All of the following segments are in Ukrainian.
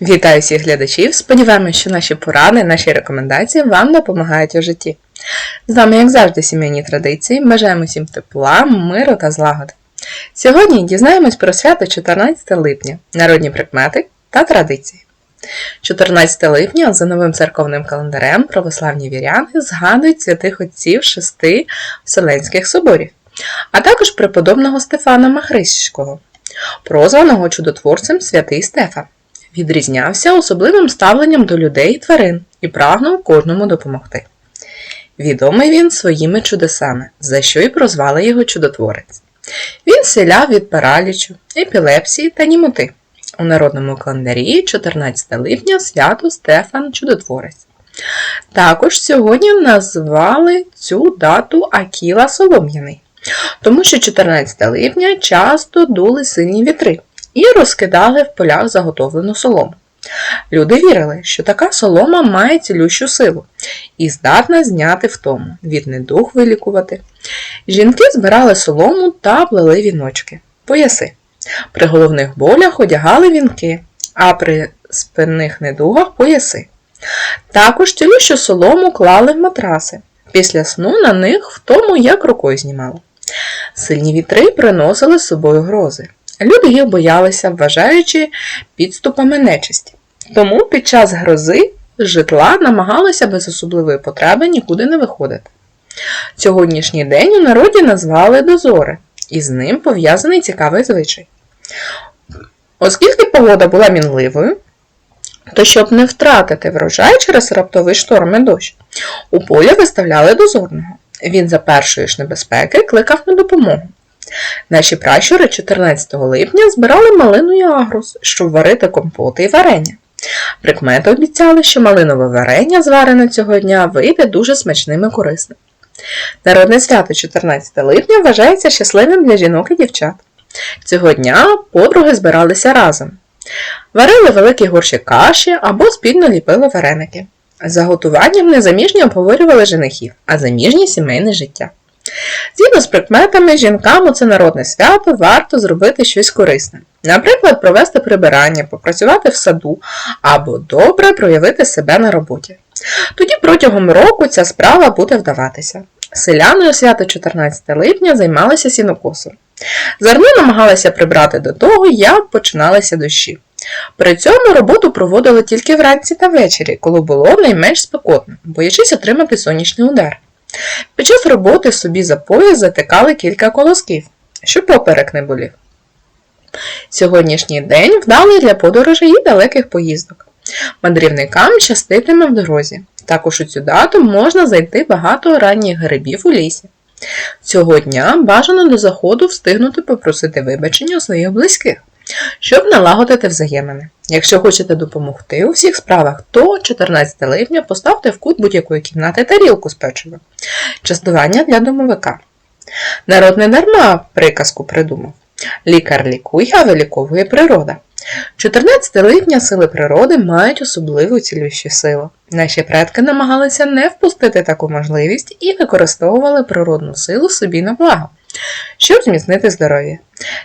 Вітаю всіх глядачів! Сподіваємось, що наші поради, наші рекомендації вам допомагають у житті. З нами, як завжди, сімейні традиції. Бажаємо всім тепла, миру та злагоди. Сьогодні дізнаємось про свято 14 липня, народні прикмети та традиції. 14 липня за новим церковним календарем православні віряни згадують святих отців шести Вселенських соборів, а також преподобного Стефана Махрищського, прозваного чудотворцем святий Стефан. Відрізнявся особливим ставленням до людей і тварин і прагнув кожному допомогти. Відомий він своїми чудесами, за що й прозвали його чудотворець. Він селяв від паралічу, епілепсії та німоти. У народному календарі 14 липня свято Стефан Чудотворець. Також сьогодні назвали цю дату Акіла Солом'яний, тому що 14 липня часто дули сильні вітри і розкидали в полях заготовлену солому. Люди вірили, що така солома має цілющу силу і здатна зняти втому, від недух вилікувати. Жінки збирали солому та плели віночки, пояси. При головних болях одягали вінки, а при спинних недугах пояси. Також цілющу солому клали в матраси. Після сну на них втому як рукою знімали. Сильні вітри приносили з собою грози. Люди їх боялися, вважаючи підступами нечисті. Тому під час грози житла намагалися без особливої потреби нікуди не виходити. Сьогоднішній день у народі назвали дозори, і з ним пов'язаний цікавий звичай. Оскільки погода була мінливою, то щоб не втратити врожай через раптовий шторм і дощ, у полі виставляли дозорного. Він за першої ж небезпеки кликав на допомогу. Наші пращури 14 липня збирали малину і агрус, щоб варити компоти і варення. Прикмети обіцяли, що малинове варення, зварене цього дня, вийде дуже смачним і корисним. Народне свято 14 липня вважається щасливим для жінок і дівчат. Цього дня подруги збиралися разом. Варили великий горщик каші або спільно ліпили вареники. За готуванням незаміжні обговорювали женихів, а заміжні сімейне життя. Згідно з прикметами, жінкам у це народне свято варто зробити щось корисне. Наприклад, провести прибирання, попрацювати в саду або добре проявити себе на роботі. Тоді протягом року ця справа буде вдаватися. Селяни свято 14 липня займалися сінокосом. Зерно намагалися прибрати до того, як починалися дощі. При цьому роботу проводили тільки вранці та ввечері, коли було найменш спекотно, боячись отримати сонячний удар. Під час роботи собі за пояс затикали кілька колосків, щоб поперек не болів. Сьогоднішній день вдалий для подорожей і далеких поїздок. Мандрівникам щаститиме в дорозі. Також у цю дату можна знайти багато ранніх грибів у лісі. Цього дня бажано до заходу встигнути попросити вибачення у своїх близьких, щоб налагодити взаємини. Якщо хочете допомогти у всіх справах, то 14 липня поставте в кут будь-якої кімнати тарілку з печивом. Частування для домовика. Народ не дарма приказку придумав. Лікар лікує, а виліковує природа. 14 липня сили природи мають особливу цілющу силу. Наші предки намагалися не впустити таку можливість і використовували природну силу собі на благо, щоб зміцнити здоров'я.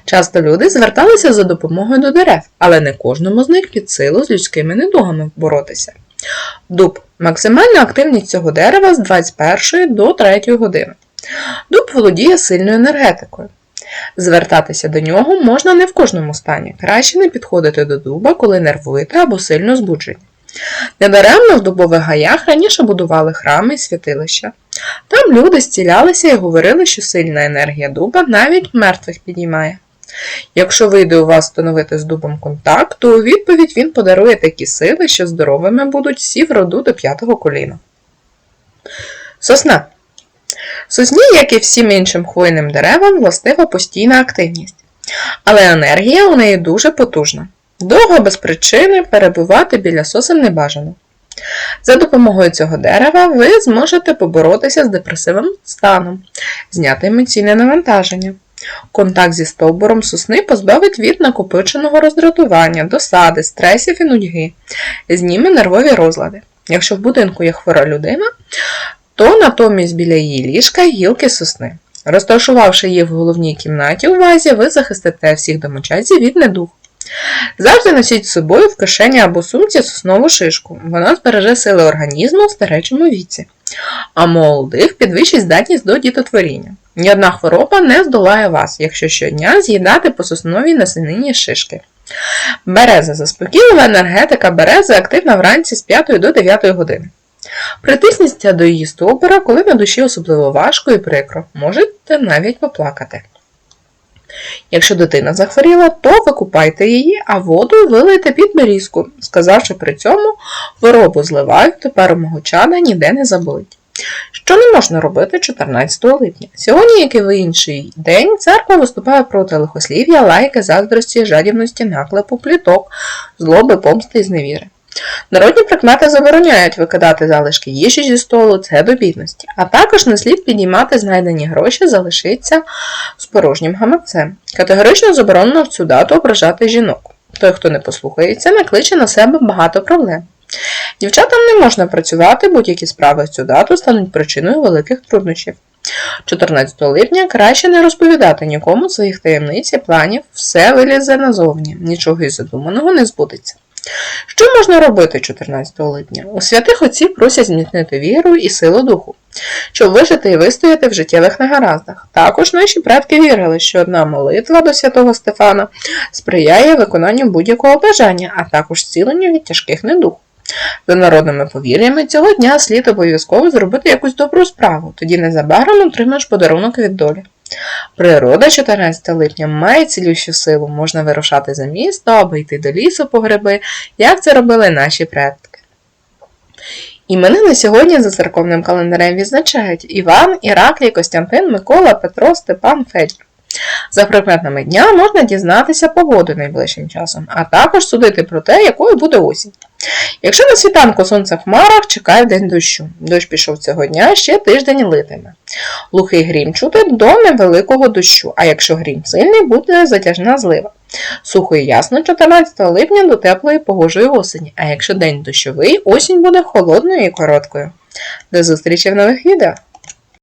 Часто люди зверталися за допомогою до дерев, але не кожному з них під силу з людськими недугами боротися. Дуб. Максимальна активність цього дерева з 21 до 3 години. Дуб володіє сильною енергетикою. Звертатися до нього можна не в кожному стані. Краще не підходити до дуба, коли нервуєте або сильно збуджені. Недаремно в дубових гаях раніше будували храми і святилища. Там люди зцілялися і говорили, що сильна енергія дуба навіть мертвих підіймає. Якщо вийде у вас встановити з дубом контакт, то у відповідь він подарує такі сили, що здоровими будуть всі в роду до п'ятого коліна. Сосна. Сосні, як і всім іншим хвойним деревам, властива постійна активність. Але енергія у неї дуже потужна. Довго без причини перебувати біля сосен не бажано. За допомогою цього дерева ви зможете поборотися з депресивним станом, зняти емоційне навантаження. Контакт зі стовбуром сосни позбавить від накопиченого роздратування, досади, стресів і нудьги, зніме нервові розлади. Якщо в будинку є хвора людина, то натомість біля її ліжка гілки сосни. Розташувавши її в головній кімнаті у вазі, ви захистите всіх домочадців від недух. Завжди носіть з собою в кишені або сумці соснову шишку. Вона збереже сили організму в старечому віці, а молодих підвищить здатність до дітотворіння. Ні одна хвороба не здолає вас, якщо щодня з'їдати по сосновій насенині шишки. Береза заспокійлива енергетика берези активна вранці з 5 до 9 години. Притисніться до її стовбура, коли на душі особливо важко і прикро, можете навіть поплакати. Якщо дитина захворіла, то викупайте її, а воду вилийте під берізку, сказавши при цьому хворобу зливаю, тепер у мого чада ніде не заболить. Що не можна робити 14 липня? Сьогодні, як і в інший день, церква виступає проти лихослів'я, лайки, заздрості, жадібності, наклепу, пліток, злоби, помсти і зневіри. Народні прикмети забороняють викидати залишки їжі зі столу, це до бідності, а також не слід підіймати знайдені гроші, залишиться з порожнім гаманцем. Категорично заборонено в цю дату ображати жінок. Той, хто не послухається, накличе на себе багато проблем. Дівчатам не можна працювати, будь-які справи в цю дату стануть причиною великих труднощів. 14 липня краще не розповідати нікому своїх таємниць і планів, все вилізе назовні, нічого із задуманого не збудеться. Що можна робити 14 липня? У святих отців просять зміцнити віру і силу духу, щоб вижити і вистояти в життєвих негараздах. Також наші предки вірили, що одна молитва до святого Стефана сприяє виконанню будь-якого бажання, а також зціленню від тяжких недуг. За народними повір'ями, цього дня слід обов'язково зробити якусь добру справу, тоді незабаром отримаєш подарунок від долі. Природа 14 липня має цілющу силу, можна вирушати за місто або йти до лісу по гриби, як це робили наші предки. Іменини сьогодні за церковним календарем відзначають Іван, Іраклій, Костянтин, Микола, Петро, Степан, Федір. За прикметами дня можна дізнатися погоду найближчим часом, а також судити про те, якою буде осінь. Якщо на світанку сонце в хмарах, чекає день дощу. Дощ пішов цього дня, ще тиждень литиме. Глухий грім чути до невеликого дощу, а якщо грім сильний, буде затяжна злива. Сухо і ясно 14 липня до теплої погожої осені, а якщо день дощовий, осінь буде холодною і короткою. До зустрічі в нових відео!